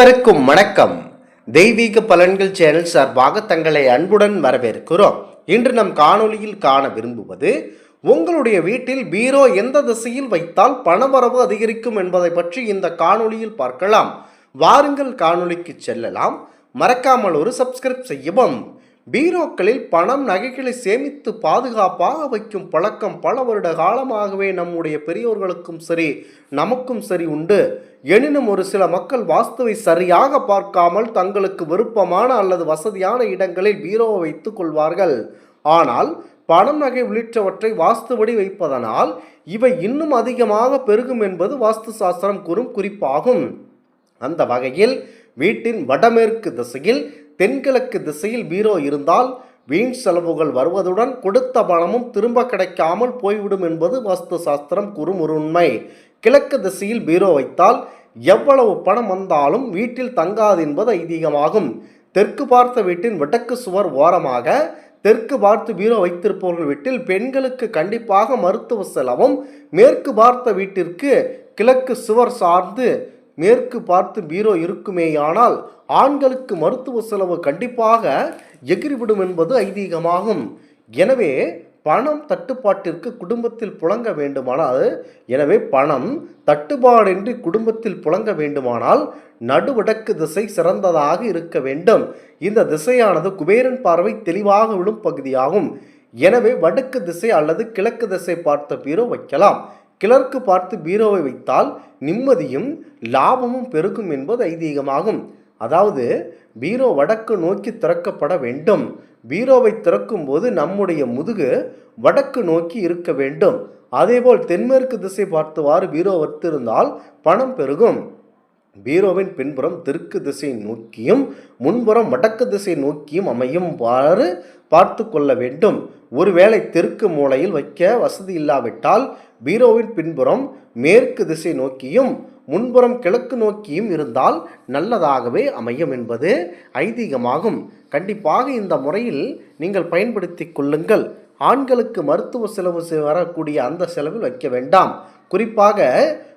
அனைவருக்கும் வணக்கம். தெய்வீக பலன்கள் சேனல் சார்பாக தங்களை அன்புடன் வரவேற்கிறோம். இன்று நம் காணொளியில் காண விரும்புவது உங்களுடைய வீட்டில் பீரோ எந்த திசையில் வைத்தால் பணவரவு அதிகரிக்கும் என்பதை பற்றி இந்த காணொளியில் பார்க்கலாம். வாருங்கள் காணொளிக்கு செல்லலாம். மறக்காமல் ஒரு சப்ஸ்கிரைப் செய்யவும். பீரோக்களில் பணம் நகைகளை சேமித்து பாதுகாப்பாக வைக்கும் பழக்கம் பல வருட காலமாகவே நம்முடைய பெரியோர்களுக்கும் சரி நமக்கும் சரி உண்டு. எனினும் ஒரு சில மக்கள் வாஸ்துவை சரியாக பார்க்காமல் தங்களுக்கு விருப்பமான அல்லது வசதியான இடங்களில் பீரோவை வைத்துக் கொள்வார்கள். ஆனால் பணம் நகை உள்ளிட்டவற்றை வாஸ்துபடி வைப்பதனால் இவை இன்னும் அதிகமாக பெருகும் என்பது வாஸ்து சாஸ்திரம் கூறும் குறிப்பாகும். அந்த வகையில் வீட்டின் வடமேற்கு திசையில் தென்கிழக்கு திசையில் பீரோ இருந்தால் வீண் செலவுகள் வருவதுடன் கொடுத்த பணமும் திரும்ப கிடைக்காமல் போய்விடும் என்பது வாஸ்து சாஸ்திரம் கூறும் ஒரு உண்மை கிழக்கு திசையில் பீரோ வைத்தால் எவ்வளவு பணம் வந்தாலும் வீட்டில் தங்காது என்பது ஐதீகமாகும். தெற்கு பார்த்த வீட்டின் வடக்கு சுவர் ஓரமாக தெற்கு பார்த்து பீரோ வைத்திருப்பவர்கள் வீட்டில் பெண்களுக்கு கண்டிப்பாக மருத்துவ செலவும் மேற்கு பார்த்த வீட்டிற்கு கிழக்கு சுவர் சார்ந்து மேற்கு பார்த்து பீரோ இருக்குமேயானால் ஆண்களுக்கு மருத்துவ செலவு கண்டிப்பாக எகிரிவிடும் என்பது ஐதீகமாகும். எனவே பணம் தட்டுப்பாட்டிற்கு குடும்பத்தில் புழங்க வேண்டுமானால் எனவே பணம் தட்டுப்பாடின்றி குடும்பத்தில் புழங்க வேண்டுமானால் நடுவடக்கு திசை சிறந்ததாக இருக்க வேண்டும். இந்த திசையானது குபேரன் பார்வை தெளிவாக விழும் பகுதியாகும். எனவே வடக்கு திசை அல்லது கிழக்கு திசை பார்த்த பீரோ வைக்கலாம். கிழக்கு பார்த்து பீரோவை வைத்தால் நிம்மதியும் லாபமும் பெருகும் என்பது ஐதீகமாகும். அதாவது பீரோ வடக்கு நோக்கி திறக்கப்பட வேண்டும். பீரோவை திறக்கும் போது நம்முடைய முதுகு வடக்கு நோக்கி இருக்க வேண்டும். அதேபோல் தென்மேற்கு திசை பார்த்தவாறு பீரோ வைத்திருந்தால் பணம் பெருகும். பீரோவின் பின்புறம் தெற்கு திசை நோக்கியும் முன்புறம் வடக்கு திசை நோக்கியும் அமையும்வாறு பார்த்து கொள்ள வேண்டும். ஒருவேளை தெற்கு மூலையில் வைக்க வசதி இல்லாவிட்டால் பீரோவின் பின்புறம் மேற்கு திசை நோக்கியும் முன்புறம் கிழக்கு நோக்கியும் இருந்தால் நல்லதாகவே அமையும் என்பது ஐதீகமாகும். கண்டிப்பாக இந்த முறையில் நீங்கள் பயன்படுத்தி கொள்ளுங்கள். ஆண்களுக்கு மருத்துவ செலவு வரக்கூடிய அந்த செலவில் வைக்க வேண்டாம். குறிப்பாக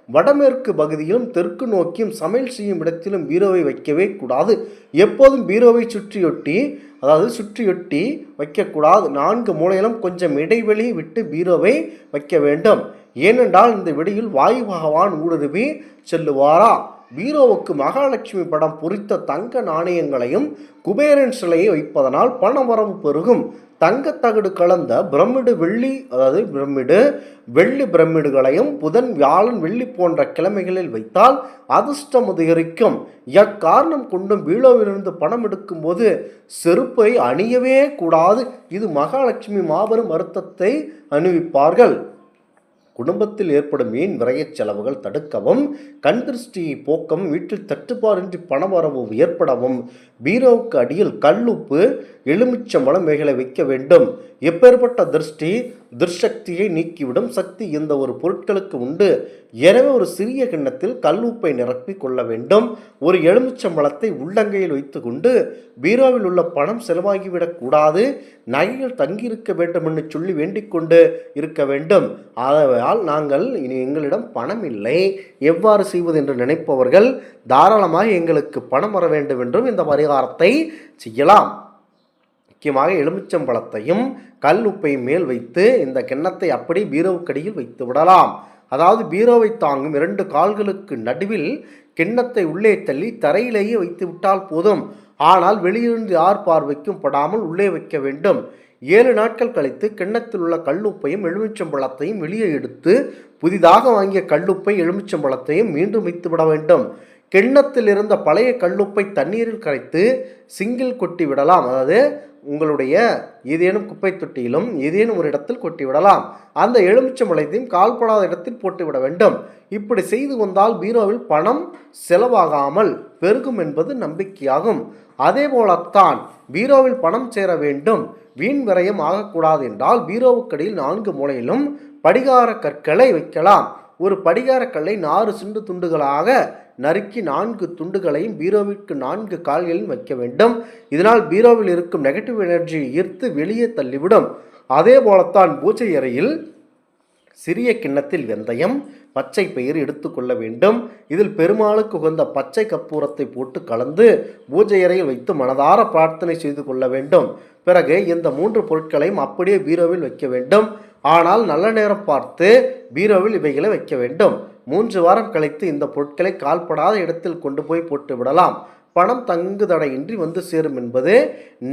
வடமேற்கு பகுதியிலும் தெற்கு நோக்கியும் சமையல் செய்யும் இடத்திலும் பீரோவை வைக்கவே கூடாது. எப்போதும் பீரோவை சுற்றியொட்டி அதாவது சுற்றியொட்டி வைக்கக்கூடாது. நான்கு மூலையிலும் கொஞ்சம் இடைவெளி விட்டு பீரோவை வைக்க வேண்டும். ஏனென்றால் இந்த விடையில் வாயு பகவான் ஊடுருவி செல்லுவாரா? பீரோவுக்கு மகாலட்சுமி படம் பொறித்த தங்க நாணயங்களையும் குபேரன் சிலையை வைப்பதனால் பணவரவு பெருகும். தங்கத்தகடு கலந்த பிரமிடு வெள்ளி அதாவது பிரமிடு வெள்ளி பிரமிடுகளையும் புதன் வியாழன் வெள்ளி போன்ற கிழமைகளில் வைத்தால் அதிர்ஷ்டம் அதிகரிக்கும். எக்காரணம் கொண்டும் பீரோவிலிருந்து பணம் எடுக்கும்போது செருப்பை அணியவே கூடாது. இது மகாலட்சுமி மாபெரும் வருத்தத்தை அணிவிப்பார்கள். குடும்பத்தில் ஏற்படும் மீன் விரயச் செலவுகள் தடுக்கவும் கண் திருஷ்டி போக்கம் வீட்டில் தட்டுப்பாடின்றி பணவரவு ஏற்படவும் பீரோவுக்கு அடியில் கல்லுப்பு எலுமிச்சம்பழம் மேகலை வைக்க வேண்டும். எப்பேற்பட்ட திருஷ்டி துர்சக்தியை நீக்கிவிடும் சக்தி இந்த ஒரு பொருட்களுக்கு உண்டு? எனவே ஒரு சிறிய கிண்ணத்தில் கல்லுப்பை நிரப்பி கொள்ள வேண்டும். ஒரு எலுமிச்சம்பழத்தை உள்ளங்கையில் வைத்துக்கொண்டு பீரோவில் உள்ள பணம் செலவாகிவிடக்கூடாது நகைகள் தங்கியிருக்க வேண்டும் என்று சொல்லி வேண்டிக்கொண்டு இருக்க வேண்டும். ஆதலால் நாங்கள் இனி எங்களிடம் பணம் இல்லை. எவ்வாறு செய்வது என்று நினைப்பவர்கள் தாராளமாக எங்களுக்கு பணம் வர வேண்டும் என்றும் இந்த பரிகாரத்தை செய்யலாம். முக்கியமாக எலுமிச்சம்பழத்தையும் கல் உப்பையும் மேல் வைத்து இந்த கிண்ணத்தை அப்படி பீரோவுக்கடியில் வைத்து விடலாம். அதாவது பீரோவை தாங்கும் இரண்டு கால்களுக்கு நடுவில் கிண்ணத்தை உள்ளே தள்ளி தரையிலேயே வைத்து விட்டால் போதும். ஆனால் வெளியிலிருந்து யார் பார்வைக்கும் படாமல் உள்ளே வைக்க வேண்டும். ஏழு நாட்கள் கழித்து கிண்ணத்தில் உள்ள கல்லுப்பையும் எலுமிச்சம்பழத்தையும் வெளியே எடுத்து புதிதாக வாங்கிய கல்லுப்பை எலுமிச்சம்பழத்தையும் மீண்டும் வைத்து விட வேண்டும். கிண்ணத்தில் இருந்த பழைய கல்லுப்பை தண்ணீரில் கரைத்து சிங்கில் கொட்டி விடலாம். அதாவது உங்களுடைய ஏதேனும் குப்பை தொட்டியிலும் ஏதேனும் ஒரு இடத்தில் கொட்டி விடலாம். அந்த எலுமிச்சம்பழத்தையும் கால்படாத இடத்தில் போட்டு விட வேண்டும். இப்படி செய்து வந்தால் பீரோவில் பணம் செலவாகாமல் பெருகும் என்பது நம்பிக்கையாகும். அதே போலத்தான் பீரோவில் பணம் சேர வேண்டும். வீண் விரயம் ஆகக்கூடாது என்றால் பீரோவுக்கடியில் நான்கு மூலையிலும் படிகார கற்களை வைக்கலாம். ஒரு படிகாரக்கல்லை நாறு சிண்டு துண்டுகளாக நறுக்கி நான்கு துண்டுகளையும் பீரோவிற்கு நான்கு கால்களில் வைக்க வேண்டும். இதனால் பீரோவில் இருக்கும் நெகட்டிவ் எனர்ஜியை ஈர்த்து வெளியே தள்ளிவிடும். அதே போலத்தான் பூஜை அறையில் சிறிய கிண்ணத்தில் வெந்தயம் பச்சை பயிர் எடுத்துக்கொள்ள வேண்டும். இதில் பெருமாளுக்கு உகந்த பச்சை கற்பூரத்தை போட்டு கலந்து பூஜை அறையில் வைத்து மனதார பிரார்த்தனை செய்து கொள்ள வேண்டும். பிறகு இந்த மூன்று பொருட்களையும் அப்படியே பீரோவில் வைக்க வேண்டும். ஆனால் நல்ல நேரம் பார்த்து பீரோவில் இவைகளை வைக்க வேண்டும். மூன்று வாரம் கழித்து இந்த பொருட்களை கால்படாத இடத்தில் கொண்டு போய் போட்டு விடலாம். பணம் தங்கு தடையின்றி வந்து சேரும் என்பது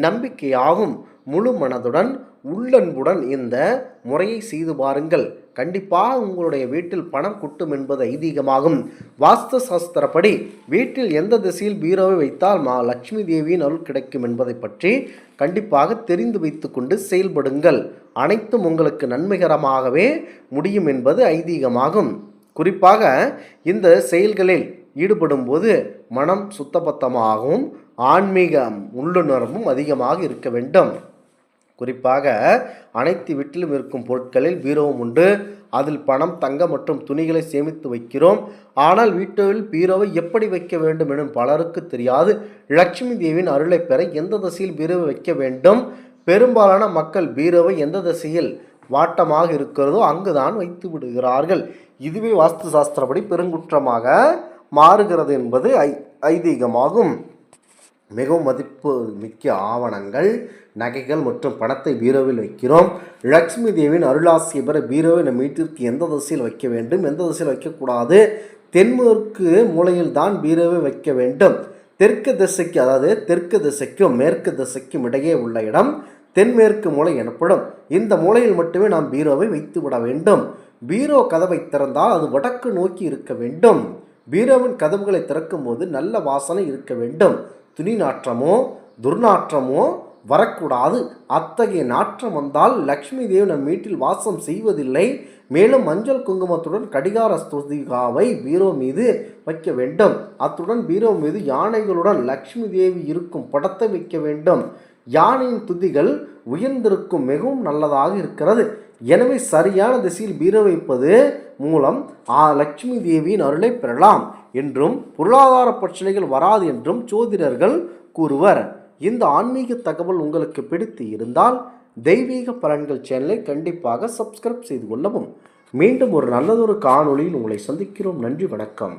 நம்பிக்கையாகும். முழு மனதுடன் உள்ளன்புடன் இந்த முறையை செய்து பாருங்கள். கண்டிப்பாக உங்களுடைய வீட்டில் பணம் குட்டும் என்பது ஐதீகமாகும். வாஸ்து சாஸ்திரப்படி வீட்டில் எந்த திசையில் பீரோவை வைத்தால் மா லட்சுமி தேவியின் அருள் கிடைக்கும் என்பதை பற்றி கண்டிப்பாக தெரிந்து வைத்துக்கொண்டு செயல்படுங்கள். அனைத்தும் உங்களுக்கு நன்மைகரமாகவே முடியும் என்பது ஐதீகமாகும். குறிப்பாக இந்த செயல்களில் ஈடுபடும்போது மனம் சுத்தபத்தமாகவும் ஆன்மீக உள்ளுணர்வும் அதிகமாக இருக்க வேண்டும். குறிப்பாக அனைத்து வீட்டிலும் இருக்கும் பொருட்களில் பீரோவும் உண்டு. அதில் பணம் தங்கம் மற்றும் துணிகளை சேமித்து வைக்கிறோம். ஆனால் வீட்டில் பீரோவை எப்படி வைக்க வேண்டும் எனும் பலருக்கு தெரியாது. லட்சுமி தேவியின் அருளை பெற எந்த திசையில் பீரோவை வைக்க வேண்டும்? பெரும்பாலான மக்கள் பீரோவை எந்த திசையில் வாட்டமாக இருக்கிறதோ அங்குதான் வைத்து விடுகிறார்கள். இதுவே வாஸ்து சாஸ்திரப்படி பெருங்குற்றமாக மாறுகிறது என்பது ஐ ஐதீகமாகும். மிகவும் மதிப்பு மிக்க ஆவணங்கள் நகைகள் மற்றும் பணத்தை பீரோவில் வைக்கிறோம். லக்ஷ்மி தேவியின் அருளாசியை பெற பீரோவை நம் வீட்டிற்கு எந்த திசையில் வைக்க வேண்டும்? எந்த திசையில் வைக்கக்கூடாது? தென்மேற்கு மூலையில் தான் பீரோவை வைக்க வேண்டும். தெற்கு திசைக்கு அதாவது தெற்கு திசைக்கும் மேற்கு திசைக்கும் இடையே உள்ள இடம் தென்மேற்கு மூலை எனப்படும். இந்த மூலையில் மட்டுமே நாம் பீரோவை வைத்து விட வேண்டும். பீரோ கதவை திறந்தால் அது வடக்கு நோக்கி இருக்க வேண்டும். பீரோவின் கதவுகளை திறக்கும் போது நல்ல வாசனை இருக்க வேண்டும். துணி நாற்றமோ துர்நாற்றமோ வரக்கூடாது. அத்தகைய நாற்றம் வந்தால் லக்ஷ்மி தேவி நம் வீட்டில் வாசம் செய்வதில்லை. மேலும் மஞ்சள் குங்குமத்துடன் கடிகார ஸ்துதிகாவை பீரோ மீது வைக்க வேண்டும். அத்துடன் பீரோ மீது யானைகளுடன் லக்ஷ்மி தேவி இருக்கும் படத்தை வைக்க வேண்டும். யானையின் துதிகள் உயர்ந்திருக்கும் மிகவும் நல்லதாக இருக்கிறது. எனவே சரியான திசையில் பீரோ வைப்பது மூலம் ஆ லட்சுமி தேவியின் அருளை பெறலாம் என்றும் பொருளாதார பிரச்சனைகள் வராது என்றும் ஜோதிடர்கள் கூறுவர். இந்த ஆன்மீக தகவல் உங்களுக்கு பிடித்து இருந்தால் தெய்வீக பலன்கள் சேனலை கண்டிப்பாக சப்ஸ்கிரைப் செய்து கொள்ளவும். மீண்டும் ஒரு நல்லதொரு காணொளியில் உங்களை சந்திக்கிறோம். நன்றி வணக்கம்.